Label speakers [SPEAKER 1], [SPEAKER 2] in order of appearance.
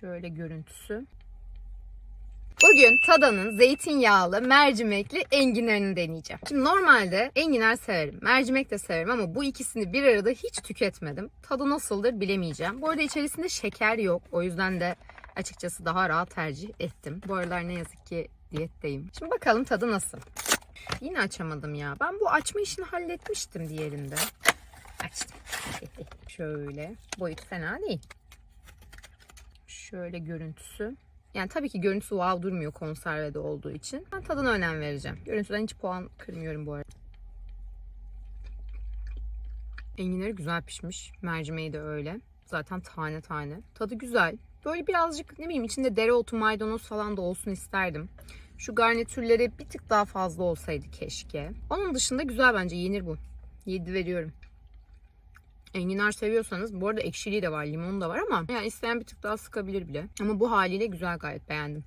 [SPEAKER 1] Şöyle görüntüsü. Bugün Tada'nın zeytinyağlı mercimekli enginarını deneyeceğim. Şimdi normalde enginar severim, mercimek de severim ama bu ikisini bir arada hiç tüketmedim. Tadı nasıldır bilemeyeceğim. Bu arada içerisinde şeker yok. O yüzden de açıkçası daha rahat tercih ettim. Bu aralar ne yazık ki diyetteyim. Şimdi bakalım tadı nasıl. Yine açamadım ya. Ben bu açma işini halletmiştim diğerinde. Açtım. Şöyle. Boyut fena değil. Şöyle görüntüsü. Yani tabii ki görüntüsü wow durmuyor konservede olduğu için. Ben tadına önem vereceğim. Görüntüden hiç puan kırmıyorum bu arada. Enginleri güzel pişmiş. Mercimeği de öyle. Zaten tane tane. Tadı güzel. Böyle birazcık ne bileyim içinde dereotu, maydanoz falan da olsun isterdim. Şu garnitürleri bir tık daha fazla olsaydı keşke. Onun dışında güzel bence yenir bu. 7 veriyorum. Enginar seviyorsanız bu arada ekşiliği de var, limon da var ama yani isteyen bir tık daha sıkabilir bile. Ama bu haliyle güzel gayet beğendim.